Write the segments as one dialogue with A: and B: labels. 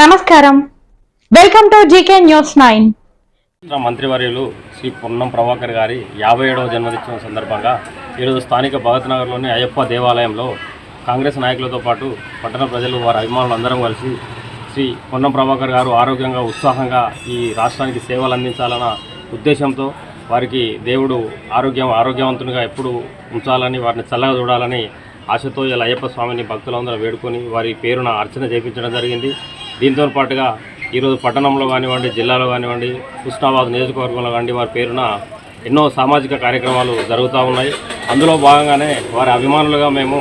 A: నమస్కారం. Welcome to GK news nine.
B: కేంద్ర మంత్రివర్యులు శ్రీ పొన్నం ప్రభాకర్ గారి యాభై ఏడవ జన్మదినం సందర్భంగా ఈరోజు స్థానిక భగత్ నగర్లోని అయ్యప్ప దేవాలయంలో కాంగ్రెస్ నాయకులతో పాటు పట్టణ ప్రజలు వారి అభిమానులు అందరం కలిసి శ్రీ పొన్నం ప్రభాకర్ గారు ఆరోగ్యంగా ఉత్సాహంగా ఈ రాష్ట్రానికి సేవలు అందించాలన్న ఉద్దేశంతో వారికి దేవుడు ఆరోగ్యం ఆరోగ్యవంతునిగా ఎప్పుడు ఉంచాలని వారిని చల్లగా చూడాలని ఆశతో ఇలా అయ్యప్ప స్వామిని భక్తులందరూ వేడుకొని వారి పేరున అర్చన చేయించడం జరిగింది. దీంతో పాటుగా ఈరోజు పట్టణంలో కానివ్వండి జిల్లాలో కానివ్వండి హుస్నాబాద్ నియోజకవర్గంలో కానివ్వండి వారి పేరున ఎన్నో సామాజిక కార్యక్రమాలు జరుగుతూ ఉన్నాయి. అందులో భాగంగానే వారి అభిమానులుగా మేము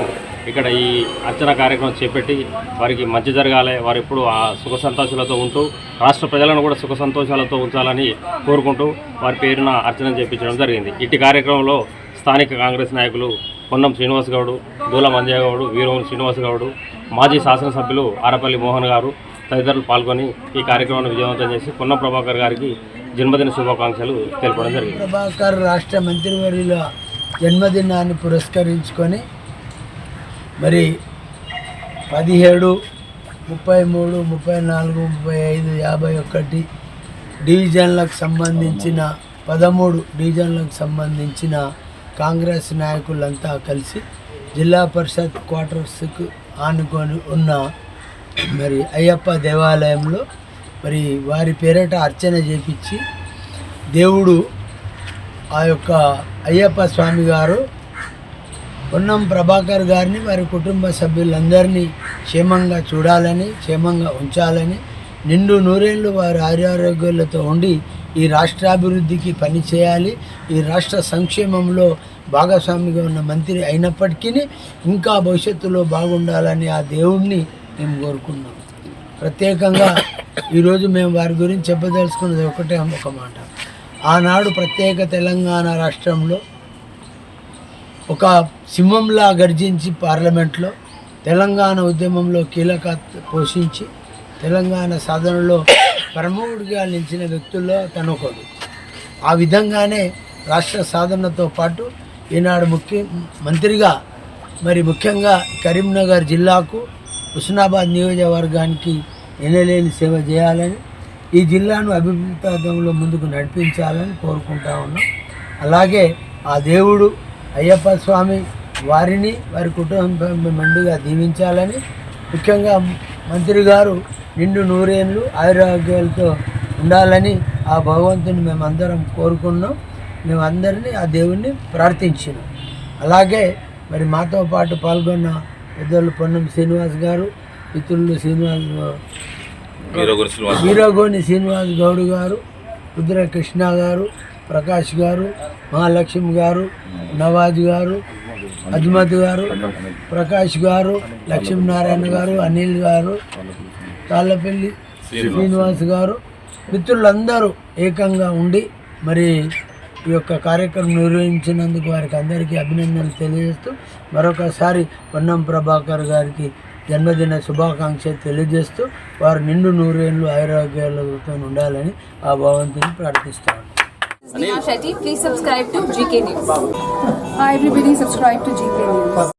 B: ఇక్కడ ఈ అర్చన కార్యక్రమం చేపట్టి వారికి మంచి జరగాలి. వారు ఎప్పుడు ఆ సుఖ సంతోషాలతో ఉంటూ రాష్ట్ర ప్రజలను కూడా సుఖ సంతోషాలతో ఉంచాలని కోరుకుంటూ వారి పేరున అర్చన చేపించడం జరిగింది. ఇట్టి కార్యక్రమంలో స్థానిక కాంగ్రెస్ నాయకులు పొన్నం శ్రీనివాస్ గౌడు దూల మంజయ్య గౌడు వీరవన్ శ్రీనివాస్ గౌడు మాజీ శాసనసభ్యులు ఆరపల్లి మోహన్ గారు తదితరులు పాల్గొని ఈ కార్యక్రమాన్ని విజయవంతం చేసి పున్న ప్రభాకర్ గారికి జన్మదిన శుభాకాంక్షలు తెలపడం జరిగింది.
C: ప్రభాకర్ రాష్ట్ర మంత్రివర్యుల జన్మదినాన్ని పురస్కరించుకొని మరి పదిహేడు ముప్పై మూడు ముప్పై నాలుగు ముప్పై ఐదు యాభై ఒకటి డివిజన్లకు సంబంధించిన పదమూడు డివిజన్లకు సంబంధించిన కాంగ్రెస్ నాయకులంతా కలిసి జిల్లా పరిషత్ క్వార్టర్స్కు ఆనుకొని ఉన్న మరి అయ్యప్ప దేవాలయంలో మరి వారి పేరట అర్చన చేపించి దేవుడు ఆ యొక్క అయ్యప్ప స్వామి గారు పొన్నం ప్రభాకర్ గారిని వారి కుటుంబ సభ్యులందరినీ క్షేమంగా చూడాలని క్షేమంగా ఉంచాలని నిండు నూరేళ్ళు వారి ఆరోగ్యాలతో ఉండి ఈ రాష్ట్రాభివృద్ధికి పని చేయాలి. ఈ రాష్ట్ర సంక్షేమంలో భాగస్వామిగా ఉన్న మంత్రి అయినప్పటికీ ఇంకా భవిష్యత్తులో బాగుండాలని ఆ దేవుణ్ణి మేము కోరుకున్నాం ప్రత్యేకంగా ఈరోజు మేము వారి గురించి చెప్పదలుచుకున్నది ఒకటే ఒక మాట ఆనాడు ప్రత్యేక తెలంగాణ రాష్ట్రంలో ఒక సింహంలా గర్జించి పార్లమెంట్లో తెలంగాణ ఉద్యమంలో కీలక పోషించి తెలంగాణ సాధనలో ప్రముఖుడిగా నిలిచిన వ్యక్తుల్లో తనొకడు ఆ విధంగానే రాష్ట్ర సాధనతో పాటు ఈనాడు ముఖ్య మంత్రిగా మరి ముఖ్యంగా కరీంనగర్ జిల్లాకు హుస్నాబాద్ నియోజకవర్గానికి ఎనలేని సేవ చేయాలని ఈ జిల్లాను అభివృద్ధిలో ముందుకు నడిపించాలని కోరుకుంటా ఉన్నాం. అలాగే ఆ దేవుడు అయ్యప్ప స్వామి వారిని వారి కుటుంబం మెండుగా దీవించాలని ముఖ్యంగా మంత్రి గారు నిండు నూరేళ్ళు ఆయురోగ్యాలతో ఉండాలని ఆ భగవంతుని మేమందరం కోరుకున్నాం. మేమందరినీ ఆ దేవుణ్ణి ప్రార్థించినాం. అలాగే మరి మాతో పాటు పాల్గొన్న పెద్దలు పొన్నం శ్రీనివాస్ గారు మిత్రులు శ్రీనివాస్ వీరగోని శ్రీనివాస్ గౌడ్ గారు రుద్ర కృష్ణ గారు ప్రకాష్ గారు మహాలక్ష్మి గారు నవాజ్ గారు అజ్మత్ గారు ప్రకాష్ గారు లక్ష్మీనారాయణ గారు అనిల్ గారు తాళ్ళపల్లి శ్రీనివాస్ గారు మిత్రులందరూ ఏకంగా ఉండి మరి ఈ యొక్క కార్యక్రమం నిర్వహించినందుకు వారికి అందరికీ అభినందనలు తెలియజేస్తూ మరొకసారి పొన్నం ప్రభాకర్ గారికి జన్మదిన శుభాకాంక్షలు తెలియజేస్తూ వారు నిండు నూరేళ్ళు ఆరోగ్యాలతో ఉండాలని ఆ భగవంతుని ప్రార్థిస్తాను.
D: Please subscribe to GK News.
E: Hi everybody, subscribe to GK News.